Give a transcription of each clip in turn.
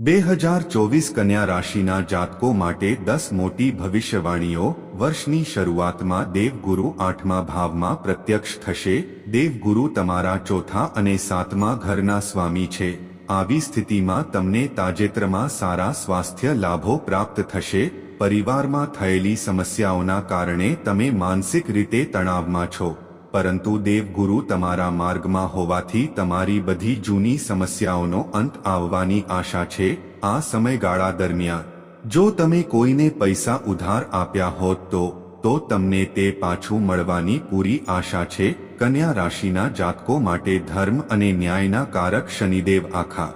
બે હજાર ચોવીસ કન્યા રાશિના જાતકો માટે દસ મોટી ભવિષ્યવાણીઓ વર્ષની શરૂઆતમાં દેવગુરુ આઠમા ભાવમાં પ્રત્યક્ષ થશે. દેવગુરુ તમારા ચોથા અને સાતમા ઘરના સ્વામી છે. આવી સ્થિતિમાં તમને તાજેતરમાં સારા સ્વાસ્થ્ય લાભો પ્રાપ્ત થશે. પરિવારમાં થયેલી સમસ્યાઓના કારણે તમે માનસિક રીતે તણાવમાં છો. પરંતુ દેવગુરુ તમારા માર્ગમાં હોવાથી તમારી બધી જૂની સમસ્યાઓનો અંત આવવાની આશા છે, આ સમયગાળા દરમિયાન. જો તમે કોઈને પૈસા ઉધાર આપ્યા હોત તો તો તમને તે પાછું મળવાની પૂરી આશા છે, કન્યા રાશિના જાતકો માટે ધર્મ અને ન્યાયના કારક શનિદેવ આખા.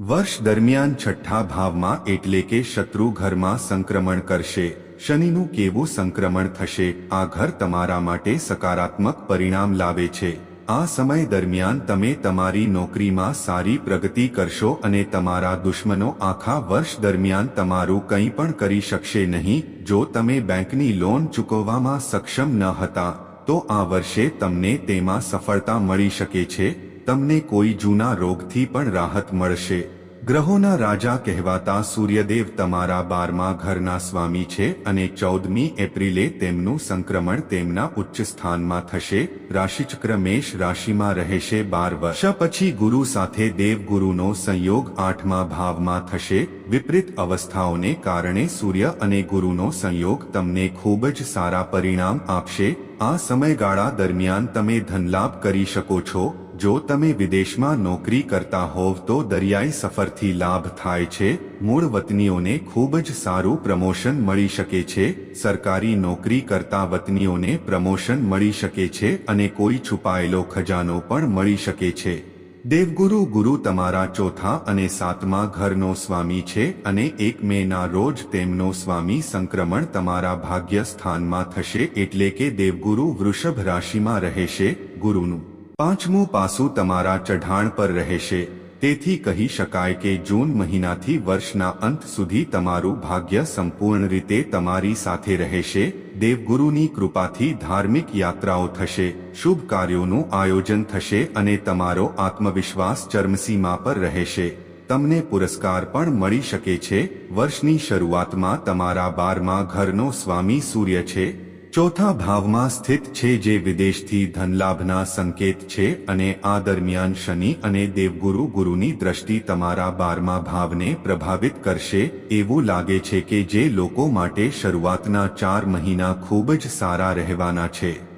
વર્ષ દરમિયાન છઠ્ઠા ભાવમાં એટલે કે શત્રુ ઘરમાં સંક્રમણ કરશે. શનિનું કેવું સંક્રમણ થશે, આ ઘર તમારા માટે સકારાત્મક પરિણામ લાવે છે. આ સમય દરમિયાન તમે તમારી નોકરીમાં સારી પ્રગતિ કરશો અને તમારા દુશ્મનો આખા વર્ષ દરમિયાન તમારું કંઈ પણ કરી શકશે નહીં. જો તમે બેંકની લોન ચૂકવવામાં સક્ષમ ન હતા, તો આ વર્ષે તમને તેમાં સફળતા મળી શકે છે. તમને કોઈ જૂના રોગથી પણ રાહત મળશે. ગ્રહોના રાજા કહેવાતા સૂર્યદેવ તમારા બારમા ઘરના સ્વામી છે અને ચૌદમી એપ્રિલે તેમનું સંક્રમણ તેમના ઉચ્ચ સ્થાનમાં થશે. રાશિચક્ર મેષ રાશિમાં રહેશે બાર વર્ષ પછી ગુરુ સાથે દેવગુરુનો સંયોગ આઠમા ભાવમાં થશે. વિપરીત અવસ્થાઓને કારણે સૂર્ય અને ગુરુનો સંયોગ તમને ખૂબ જ સારા પરિણામ આપશે. આ સમયગાળા દરમિયાન તમે ધનલાભ કરી શકો છો. જો તમે વિદેશમાં નોકરી કરતા હોવ તો દરિયાઈ સફરથી લાભ થાય છે. મૂળ વતનીઓને ખૂબ જ સારું પ્રમોશન મળી શકે છે. સરકારી નોકરી કરતા વતનીઓને પ્રમોશન મળી શકે છે અને કોઈ છુપાયેલો ખજાનો પણ મળી શકે છે. દેવગુરુ ગુરુ તમારા ચોથા અને સાતમા ઘરનો સ્વામી છે અને એક મેના રોજ તેમનો સ્વામી સંક્રમણ તમારા ભાગ્ય સ્થાનમાં થશે એટલે કે દેવગુરુ વૃષભ રાશિમાં રહેશે ગુરુનું. પાંચમું પાસું તમારા ચઢાણ પર રહેશે. તેથી કહી શકાય કે જૂન મહિનાથી વર્ષના અંત સુધી તમારું ભાગ્ય સંપૂર્ણ રીતે તમારી સાથે રહેશે. દેવગુરુની કૃપાથી ધાર્મિક યાત્રાઓ થશે, શુભ કાર્યોનું આયોજન થશે અને તમારો આત્મવિશ્વાસ ચરમસીમા પર રહેશે. તમને પુરસ્કાર પણ મળી શકે છે. વર્ષની શરૂઆતમાં તમારા બારમા ઘરનો સ્વામી સૂર્ય છે. ચોથા ભાવમાં સ્થિત છે જે વિદેશથી ધનલાભના સંકેત છે અને આ દરમિયાન શનિ અને દેવગુરુ ગુરુની દ્રષ્ટિ તમારા બારમા ભાવને પ્રભાવિત કરશે. એવું લાગે છે કે જે લોકો માટે શરૂઆતના ચાર મહિના ખૂબ જ સારા રહેવાના છે.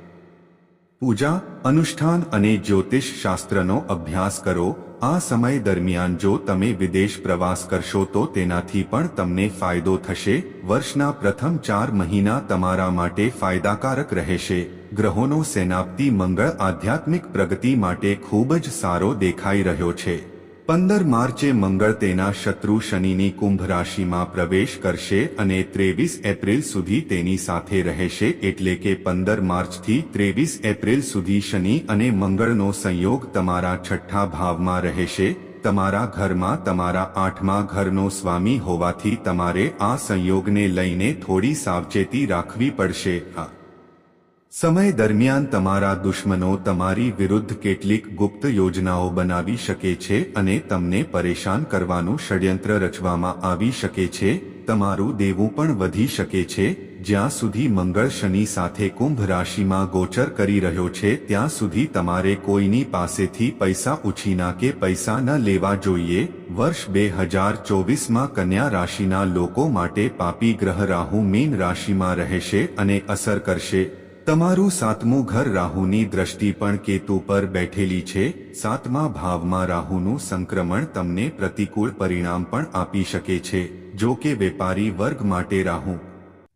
પૂજા, અનુષ્ઠાન અને જ્યોતિષ શાસ્ત્રનો અભ્યાસ કરો. આ સમય દરમિયાન જો તમે વિદેશ પ્રવાસ કરશો તો તેનાથી પણ તમને ફાયદો થશે. વર્ષના પ્રથમ ચાર મહિના તમારા માટે ફાયદાકારક રહેશે. ગ્રહોનો સેનાપતિ મંગળ આધ્યાત્મિક પ્રગતિ માટે ખૂબ જ સારો દેખાઈ રહ્યો છે. પંદર માર્ચે મંગળ તેના શત્રુ શનિની કુંભ રાશિમાં પ્રવેશ કરશે અને ત્રેવીસ એપ્રિલ સુધી તેની સાથે રહેશે એટલે કે પંદર માર્ચથી ત્રેવીસ એપ્રિલ સુધી શનિ અને મંગળનો સંયોગ તમારા છઠ્ઠા ભાવમાં રહેશે, તમારા ઘરમાં તમારા આઠમા ઘરનો સ્વામી હોવાથી તમારે આ સંયોગને લઈને થોડી સાવચેતી રાખવી પડશે. આ સમય દરમિયાન તમારા દુશ્મનો તમારી વિરુદ્ધ કેટલીક ગુપ્ત યોજનાઓ બનાવી શકે છે અને તમને પરેશાન કરવાનું ષડયંત્ર રચવામાં આવી શકે છે. તમારું દેવું પણ વધી શકે છે. જ્યાં સુધી મંગળ શનિ સાથે કુંભ રાશિમાં ગોચર કરી રહ્યો છે, ત્યાં સુધી તમારે કોઈની પાસેથી પૈસા ઉછીના કે પૈસા ન લેવા જોઈએ. વર્ષ બે હજાર ચોવીસમાં કન્યા રાશિના લોકો માટે પાપી ગ્રહ રાહુ મીન રાશિમાં રહેશે અને અસર કરશે. તમારું સાતમું ઘર રાહુની દ્રષ્ટિ પણ કેતુ પર બેઠેલી છે. સાતમા ભાવમાં રાહુનું સંક્રમણ તમને પ્રતિકૂળ પરિણામ પણ આપી શકે છે. જો કે વેપારી વર્ગ માટે રાહુ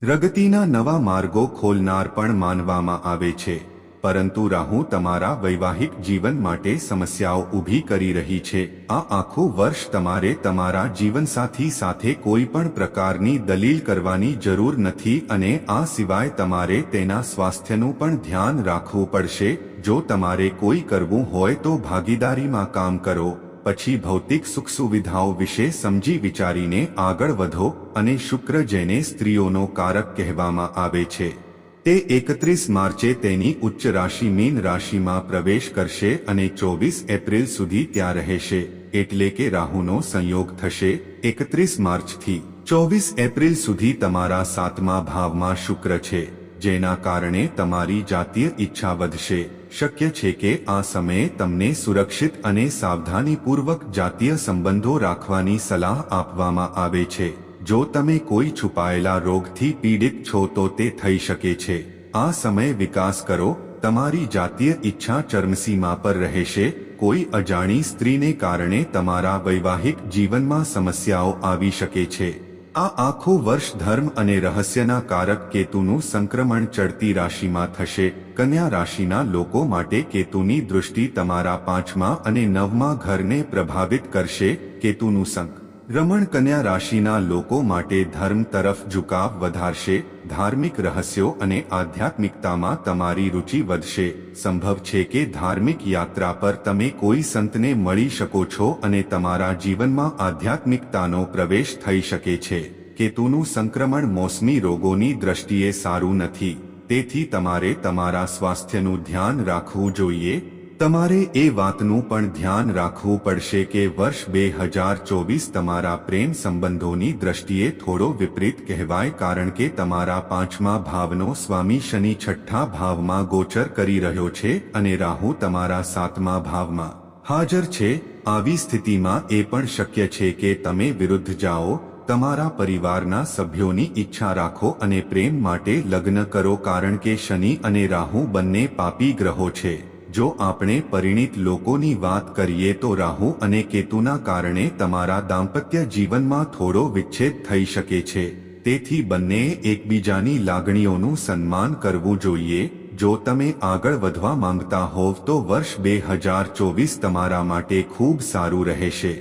પ્રગતિના નવા માર્ગો ખોલનાર પણ માનવામાં આવે છે. પરંતુ રાહુ તમારા વૈવાહિક જીવન માટે સમસ્યાઓ ઊભી કરી રહી છે. આ આખું વર્ષ તમારે તમારા જીવનસાથી સાથે કોઈ પણ પ્રકારની દલીલ કરવાની જરૂર નથી અને આ સિવાય તમારે તેના સ્વાસ્થ્યનું પણ ધ્યાન રાખવું પડશે. જો તમારે કોઈ કરવું હોય તો ભાગીદારીમાં કામ કરો. પછી ભૌતિક સુખ સુવિધાઓ વિશે સમજી વિચારીને આગળ વધો અને શુક્ર જેને સ્ત્રીઓનો કારક કહેવામાં આવે છે. તે એકત્રીસ માર્ચે તેની ઉચ્ચ રાશિ મીન રાશિમાં પ્રવેશ કરશે અને ચોવીસ એપ્રિલ સુધી ત્યાં રહેશે, એટલે કે રાહુનો સંયોગ થશે, એકત્રીસ માર્ચથી. ચોવીસ એપ્રિલ સુધી તમારા સાતમા ભાવમાં શુક્ર છે, જેના કારણે તમારી જાતીય ઈચ્છા વધશે. શક્ય છે કે આ સમયે તમને સુરક્ષિત અને સાવધાનીપૂર્વક જાતીય સંબંધો રાખવાની સલાહ આપવામાં આવે છે. જો તમે કોઈ છુપાયેલા રોગથી પીડિત છો તો તે થઈ શકે છે. આ સમય વિકાસ કરો, તમારી જાતીય ઈચ્છા ચરમસીમા પર રહેશે, કોઈ અજાણી સ્ત્રીને કારણે તમારા વૈવાહિક જીવનમાં સમસ્યાઓ આવી શકે છે. આ આખું વર્ષ ધર્મ અને રહસ્યના કારક કેતુનું સંક્રમણ ચડતી રાશિમાં થશે. કન્યા રાશિના લોકો માટે કેતુની દૃષ્ટિ તમારા પાંચમા અને નવમા ઘરને પ્રભાવિત કરશે, કેતુનું સંક રમણ કન્યા રાશિના લોકો માટે ધર્મ તરફ ઝુકાવ વધારશે, ધાર્મિક રહસ્યો અને આધ્યાત્મિકતામાં તમારી રુચિ વધશે. સંભવ છે કે ધાર્મિક યાત્રા પર તમે કોઈ સંતને મળી શકો છો અને તમારા જીવનમાં આધ્યાત્મિકતાનો પ્રવેશ થઈ શકે છે. કેતુનું સંક્રમણ મોસમી રોગોની દ્રષ્ટિએ સારું નથી. તેથી તમારે તમારા સ્વાસ્થ્યનું ધ્યાન રાખવું જોઈએ તમારે એ વાતનું પણ ધ્યાન રાખવું પડશે કે વર્ષ બે હજાર ચોવીસ તમારા પ્રેમ સંબંધોની દ્રષ્ટિએ થોડો વિપરીત કહેવાય કારણ કે તમારા પાંચમા ભાવનો સ્વામી શનિ છઠ્ઠા ભાવમાં ગોચર કરી રહ્યો છે અને રાહુ તમારા સાતમા ભાવમાં હાજર છે. આવી સ્થિતિમાં એ પણ શક્ય છે કે તમે વિરુદ્ધ જાઓ, તમારા પરિવારના સભ્યોની ઈચ્છા રાખો અને પ્રેમ માટે લગ્ન કરો કારણ કે શનિ અને રાહુ બંને પાપી ગ્રહો છે. જો આપણે પરિણિત લોકોની વાત કરીએ તો રાહુ અને કેતુના કારણે તમારા દાંપત્ય જીવનમાં થોડો વિચ્છેદ થઈ શકે છે. તેથી બંને એકબીજાની લાગણીઓનું સન્માન કરવું જોઈએ. જો તમે આગળ વધવા માંગતા હોવ તો વર્ષ બે હજાર ચોવીસ તમારા માટે ખૂબ સારું રહેશે.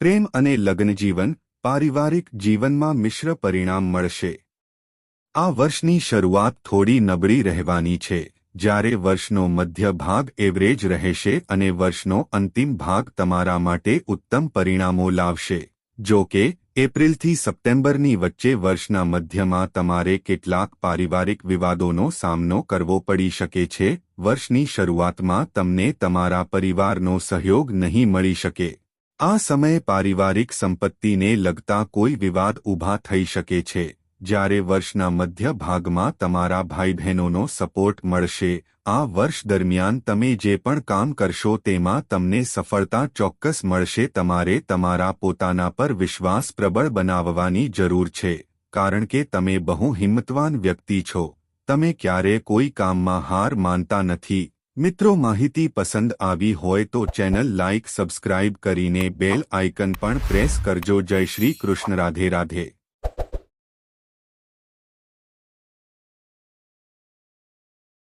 પ્રેમ અને લગ્ન જીવન, પારિવારિક જીવનમાં મિશ્ર પરિણામ મળશે. આ વર્ષની શરૂઆત થોડી નબળી રહેવાની છે. જ્યારે વર્ષનો મધ્ય ભાગ એવરેજ રહેશે અને વર્ષનો અંતિમ ભાગ તમારા માટે ઉત્તમ પરિણામો લાવશે. જો કે, એપ્રિલથી સપ્ટેમ્બરની વચ્ચે વર્ષના મધ્યમાં તમારે કેટલાક પારિવારિક વિવાદોનો સામનો કરવો પડી શકે છે. વર્ષની શરૂઆતમાં તમને તમારા પરિવારનો સહયોગ નહીં મળી શકે. આ સમયે પારિવારિક સંપત્તિને લગતા કોઈ વિવાદ ઊભા થઈ શકે છે. જ્યારે વર્ષના મધ્ય ભાગમાં તમારા ભાઈ બહેનોનો સપોર્ટ મળશે, આ વર્ષ દરમિયાન તમે જે પણ કામ કરશો તેમાં તમને સફળતા ચોક્કસ મળશે. તમારે તમારા પોતાના પર વિશ્વાસ પ્રબળ બનાવવાની જરૂર છે, કારણ કે તમે બહુ હિંમતવાન વ્યક્તિ છો. તમે ક્યારે કોઈ કામમાં હાર માનતા નથી. મિત્રો, માહિતી પસંદ આવી હોય તો ચેનલ લાઇક સબસ્ક્રાઇબ કરીને બેલ આઇકન પણ પ્રેસ કરજો. જય શ્રી કૃષ્ણ. રાધે રાધે